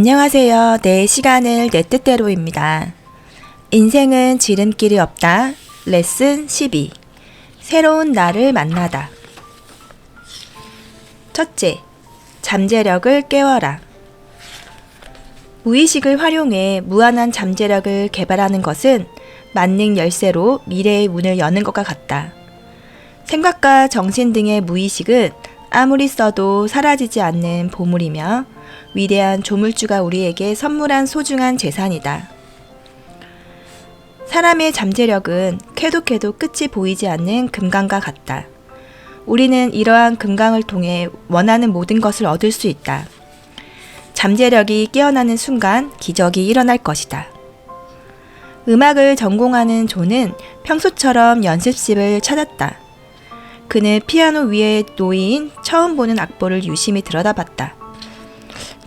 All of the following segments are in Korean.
안녕하세요. 내 시간을 내 뜻대로입니다. 인생은 지름길이 없다. 레슨 12. 새로운 나를 만나다. 첫째, 잠재력을 깨워라. 무의식을 활용해 무한한 잠재력을 개발하는 것은 만능 열쇠로 미래의 문을 여는 것과 같다. 생각과 정신 등의 무의식은 아무리 써도 사라지지 않는 보물이며 위대한 조물주가 우리에게 선물한 소중한 재산이다. 사람의 잠재력은 쾌독해도 끝이 보이지 않는 금강과 같다. 우리는 이러한 금강을 통해 원하는 모든 것을 얻을 수 있다. 잠재력이 깨어나는 순간 기적이 일어날 것이다. 음악을 전공하는 존은 평소처럼 연습실을 찾았다. 그는 피아노 위에 놓인 처음 보는 악보를 유심히 들여다봤다.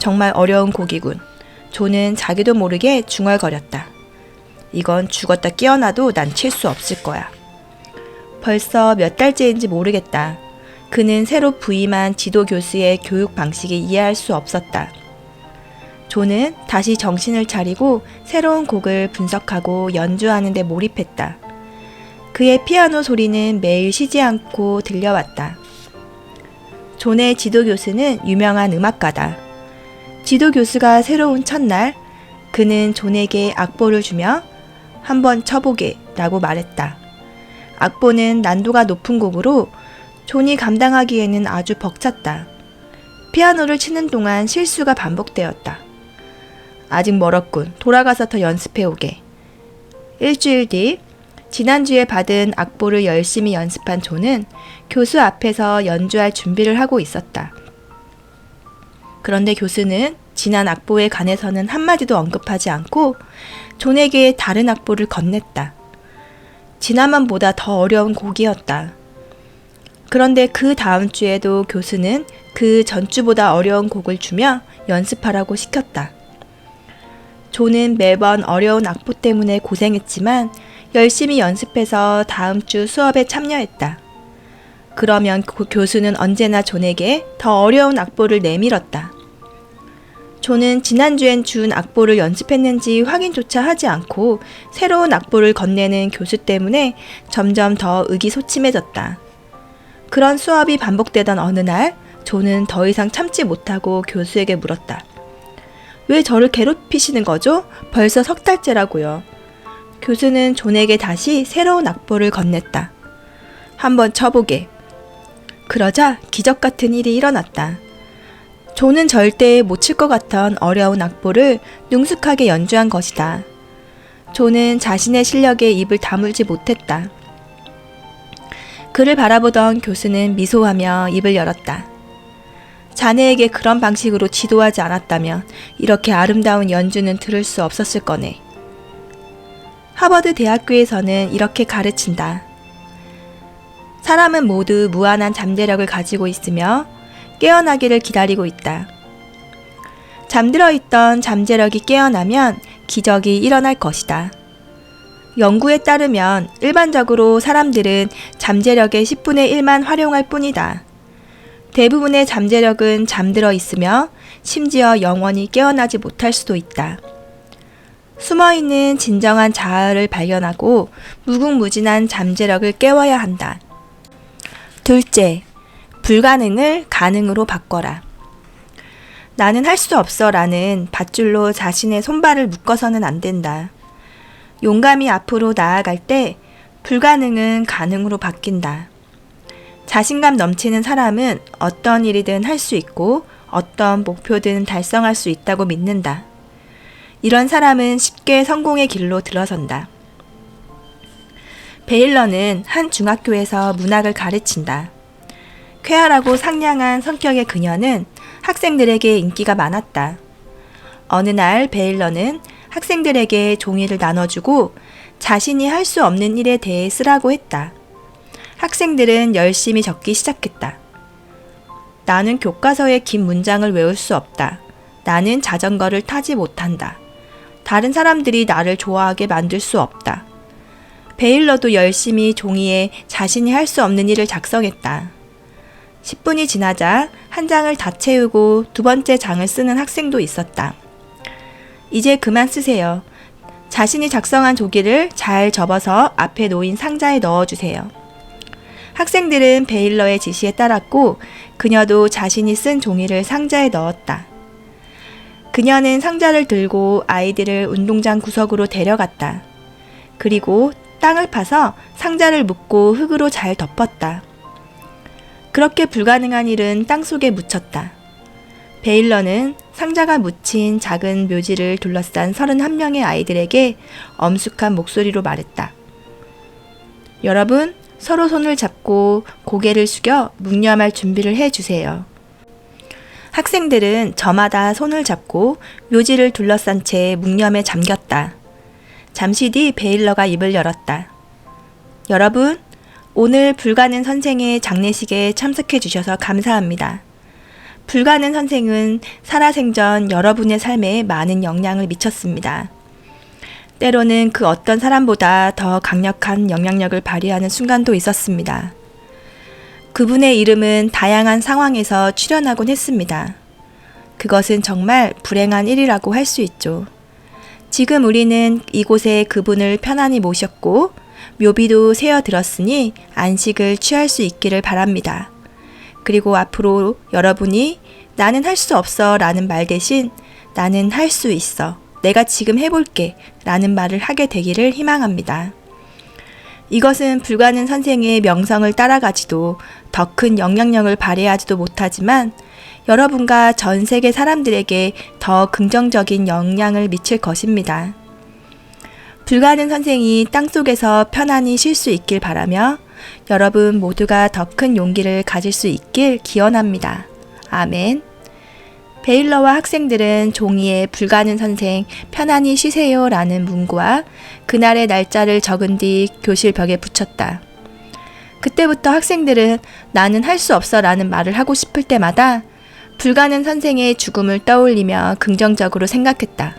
정말 어려운 곡이군. 존은 자기도 모르게 중얼거렸다. 이건 죽었다 깨어나도 난 칠 수 없을 거야. 벌써 몇 달째인지 모르겠다. 그는 새로 부임한 지도 교수의 교육 방식이 이해할 수 없었다. 존은 다시 정신을 차리고 새로운 곡을 분석하고 연주하는 데 몰입했다. 그의 피아노 소리는 매일 쉬지 않고 들려왔다. 존의 지도 교수는 유명한 음악가다. 지도 교수가 새로운 첫날, 그는 존에게 악보를 주며 한번 쳐보게 라고 말했다. 악보는 난도가 높은 곡으로 존이 감당하기에는 아주 벅찼다. 피아노를 치는 동안 실수가 반복되었다. 아직 멀었군. 돌아가서 더 연습해 오게. 일주일 뒤, 지난주에 받은 악보를 열심히 연습한 존은 교수 앞에서 연주할 준비를 하고 있었다. 그런데 교수는 지난 악보에 관해서는 한마디도 언급하지 않고 존에게 다른 악보를 건넸다. 지난번보다 더 어려운 곡이었다. 그런데 그 다음 주에도 교수는 그 전주보다 어려운 곡을 주며 연습하라고 시켰다. 존은 매번 어려운 악보 때문에 고생했지만 열심히 연습해서 다음 주 수업에 참여했다. 그러면 그 교수는 언제나 존에게 더 어려운 악보를 내밀었다. 존은 지난주엔 준 악보를 연습했는지 확인조차 하지 않고 새로운 악보를 건네는 교수 때문에 점점 더 의기소침해졌다. 그런 수업이 반복되던 어느 날, 존은 더 이상 참지 못하고 교수에게 물었다. 왜 저를 괴롭히시는 거죠? 벌써 석 달째라고요. 교수는 존에게 다시 새로운 악보를 건넸다. 한번 쳐보게. 그러자 기적 같은 일이 일어났다. 존은 절대 못 칠 것 같던 어려운 악보를 능숙하게 연주한 것이다. 존은 자신의 실력에 입을 다물지 못했다. 그를 바라보던 교수는 미소하며 입을 열었다. 자네에게 그런 방식으로 지도하지 않았다면 이렇게 아름다운 연주는 들을 수 없었을 거네. 하버드 대학교에서는 이렇게 가르친다. 사람은 모두 무한한 잠재력을 가지고 있으며 깨어나기를 기다리고 있다. 잠들어 있던 잠재력이 깨어나면 기적이 일어날 것이다. 연구에 따르면 일반적으로 사람들은 잠재력의 10분의 1만 활용할 뿐이다. 대부분의 잠재력은 잠들어 있으며 심지어 영원히 깨어나지 못할 수도 있다. 숨어 있는 진정한 자아를 발견하고 무궁무진한 잠재력을 깨워야 한다. 둘째, 불가능을 가능으로 바꿔라. 나는 할 수 없어 라는 밧줄로 자신의 손발을 묶어서는 안 된다. 용감히 앞으로 나아갈 때 불가능은 가능으로 바뀐다. 자신감 넘치는 사람은 어떤 일이든 할 수 있고 어떤 목표든 달성할 수 있다고 믿는다. 이런 사람은 쉽게 성공의 길로 들어선다. 베일러는 한 중학교에서 문학을 가르친다. 쾌활하고 상냥한 성격의 그녀는 학생들에게 인기가 많았다. 어느 날 베일러는 학생들에게 종이를 나눠주고 자신이 할 수 없는 일에 대해 쓰라고 했다. 학생들은 열심히 적기 시작했다. 나는 교과서의 긴 문장을 외울 수 없다. 나는 자전거를 타지 못한다. 다른 사람들이 나를 좋아하게 만들 수 없다. 베일러도 열심히 종이에 자신이 할 수 없는 일을 작성했다. 10분이 지나자 한 장을 다 채우고 두 번째 장을 쓰는 학생도 있었다. 이제 그만 쓰세요. 자신이 작성한 조기를 잘 접어서 앞에 놓인 상자에 넣어주세요. 학생들은 베일러의 지시에 따랐고 그녀도 자신이 쓴 종이를 상자에 넣었다. 그녀는 상자를 들고 아이들을 운동장 구석으로 데려갔다. 그리고 땅을 파서 상자를 묶고 흙으로 잘 덮었다. 그렇게 불가능한 일은 땅 속에 묻혔다. 베일러는 상자가 묻힌 작은 묘지를 둘러싼 31명의 아이들에게 엄숙한 목소리로 말했다. 여러분, 서로 손을 잡고 고개를 숙여 묵념할 준비를 해 주세요. 학생들은 저마다 손을 잡고 묘지를 둘러싼 채 묵념에 잠겼다. 잠시 뒤 베일러가 입을 열었다. 여러분, 오늘 불가능 선생의 장례식에 참석해 주셔서 감사합니다. 불가능 선생은 살아생전 여러분의 삶에 많은 영향을 미쳤습니다. 때로는 그 어떤 사람보다 더 강력한 영향력을 발휘하는 순간도 있었습니다. 그분의 이름은 다양한 상황에서 출연하곤 했습니다. 그것은 정말 불행한 일이라고 할 수 있죠. 지금 우리는 이곳에 그분을 편안히 모셨고 묘비도 세어 들었으니 안식을 취할 수 있기를 바랍니다. 그리고 앞으로 여러분이 나는 할 수 없어 라는 말 대신 나는 할 수 있어. 내가 지금 해볼게 라는 말을 하게 되기를 희망합니다. 이것은 불가능 선생의 명성을 따라가지도 더 큰 영향력을 발휘하지도 못하지만 여러분과 전 세계 사람들에게 더 긍정적인 영향을 미칠 것입니다. 불가능 선생이 땅 속에서 편안히 쉴 수 있길 바라며 여러분 모두가 더 큰 용기를 가질 수 있길 기원합니다. 아멘. 베일러와 학생들은 종이에 불가능 선생 편안히 쉬세요 라는 문구와 그날의 날짜를 적은 뒤 교실 벽에 붙였다. 그때부터 학생들은 나는 할 수 없어 라는 말을 하고 싶을 때마다 불가능 선생의 죽음을 떠올리며 긍정적으로 생각했다.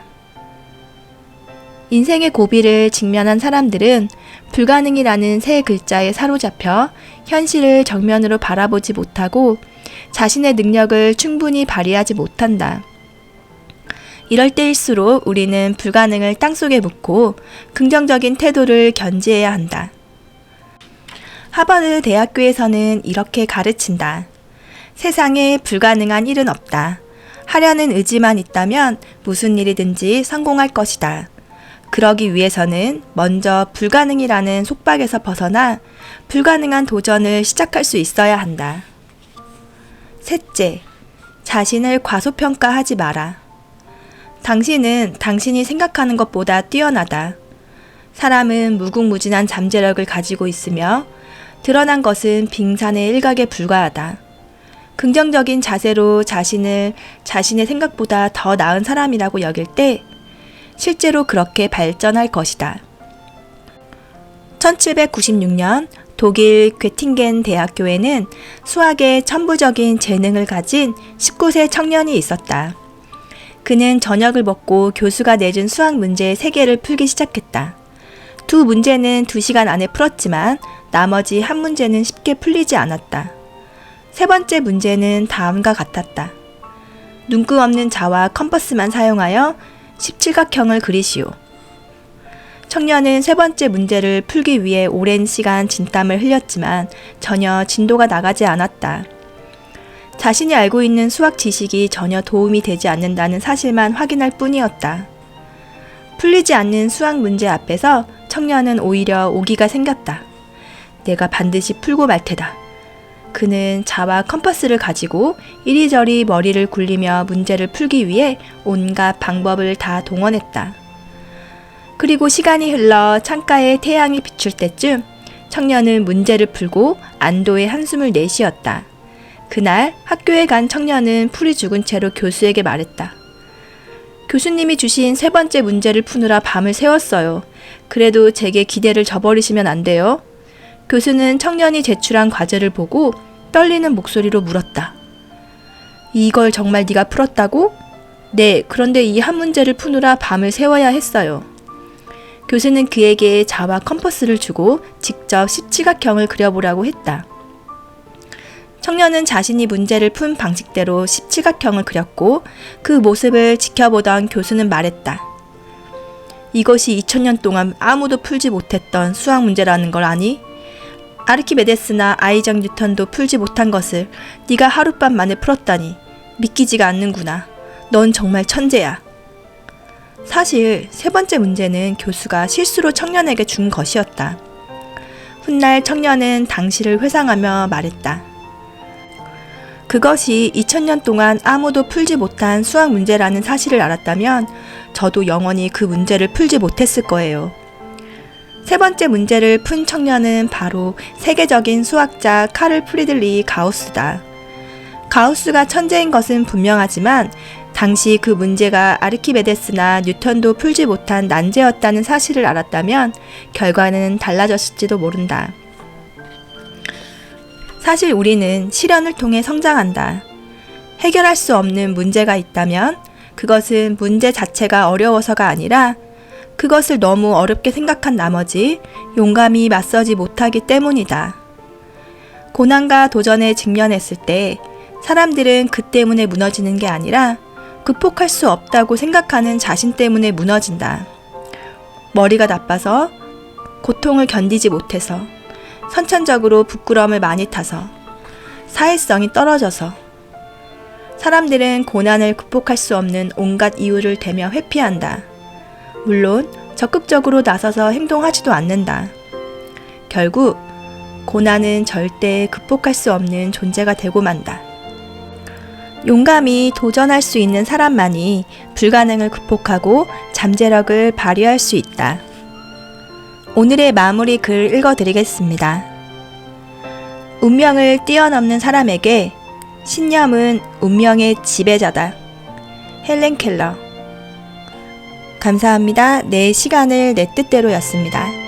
인생의 고비를 직면한 사람들은 불가능이라는 세 글자에 사로잡혀 현실을 정면으로 바라보지 못하고 자신의 능력을 충분히 발휘하지 못한다. 이럴 때일수록 우리는 불가능을 땅속에 묻고 긍정적인 태도를 견지해야 한다. 하버드 대학교에서는 이렇게 가르친다. 세상에 불가능한 일은 없다. 하려는 의지만 있다면 무슨 일이든지 성공할 것이다. 그러기 위해서는 먼저 불가능이라는 속박에서 벗어나 불가능한 도전을 시작할 수 있어야 한다. 셋째, 자신을 과소평가하지 마라. 당신은 당신이 생각하는 것보다 뛰어나다. 사람은 무궁무진한 잠재력을 가지고 있으며 드러난 것은 빙산의 일각에 불과하다. 긍정적인 자세로 자신을 자신의 생각보다 더 나은 사람이라고 여길 때 실제로 그렇게 발전할 것이다. 1796년 독일 괴팅겐 대학교에는 수학에 천부적인 재능을 가진 19세 청년이 있었다. 그는 저녁을 먹고 교수가 내준 수학 문제 3개를 풀기 시작했다. 두 문제는 2시간 안에 풀었지만 나머지 한 문제는 쉽게 풀리지 않았다. 세 번째 문제는 다음과 같았다. 눈금 없는 자와 컴퍼스만 사용하여 17각형을 그리시오. 청년은 세 번째 문제를 풀기 위해 오랜 시간 진땀을 흘렸지만 전혀 진도가 나가지 않았다. 자신이 알고 있는 수학 지식이 전혀 도움이 되지 않는다는 사실만 확인할 뿐이었다. 풀리지 않는 수학 문제 앞에서 청년은 오히려 오기가 생겼다. 내가 반드시 풀고 말 테다. 그는 자와 컴퍼스를 가지고 이리저리 머리를 굴리며 문제를 풀기 위해 온갖 방법을 다 동원했다. 그리고 시간이 흘러 창가에 태양이 비출 때쯤 청년은 문제를 풀고 안도의 한숨을 내쉬었다. 그날 학교에 간 청년은 풀이 죽은 채로 교수에게 말했다. 교수님이 주신 세 번째 문제를 푸느라 밤을 새웠어요. 그래도 제게 기대를 저버리시면 안 돼요. 교수는 청년이 제출한 과제를 보고 떨리는 목소리로 물었다. 이걸 정말 네가 풀었다고? 네, 그런데 이 한 문제를 푸느라 밤을 새워야 했어요. 교수는 그에게 자와 컴퍼스를 주고 직접 십지각형을 그려보라고 했다. 청년은 자신이 문제를 푼 방식대로 십지각형을 그렸고 그 모습을 지켜보던 교수는 말했다. 이것이 2000년 동안 아무도 풀지 못했던 수학 문제라는 걸 아니? 아르키메데스나 아이작 뉴턴도 풀지 못한 것을 네가 하룻밤 만에 풀었다니 믿기지가 않는구나. 넌 정말 천재야. 사실 세 번째 문제는 교수가 실수로 청년에게 준 것이었다. 훗날 청년은 당시를 회상하며 말했다. 그것이 2000년 동안 아무도 풀지 못한 수학 문제라는 사실을 알았다면 저도 영원히 그 문제를 풀지 못했을 거예요. 세 번째 문제를 푼 청년은 바로 세계적인 수학자 카를 프리들리 가우스다. 가우스가 천재인 것은 분명하지만 당시 그 문제가 아르키메데스나 뉴턴도 풀지 못한 난제였다는 사실을 알았다면 결과는 달라졌을지도 모른다. 사실 우리는 실현을 통해 성장한다. 해결할 수 없는 문제가 있다면 그것은 문제 자체가 어려워서가 아니라 그것을 너무 어렵게 생각한 나머지 용감히 맞서지 못하기 때문이다. 고난과 도전에 직면했을 때 사람들은 그 때문에 무너지는 게 아니라 극복할 수 없다고 생각하는 자신 때문에 무너진다. 머리가 나빠서, 고통을 견디지 못해서, 선천적으로 부끄러움을 많이 타서, 사회성이 떨어져서, 사람들은 고난을 극복할 수 없는 온갖 이유를 대며 회피한다. 물론 적극적으로 나서서 행동하지도 않는다. 결국 고난은 절대 극복할 수 없는 존재가 되고 만다. 용감히 도전할 수 있는 사람만이 불가능을 극복하고 잠재력을 발휘할 수 있다. 오늘의 마무리 글 읽어드리겠습니다. 운명을 뛰어넘는 사람에게 신념은 운명의 지배자다. 헬렌 켈러. 감사합니다. 내 시간을 내 뜻대로였습니다.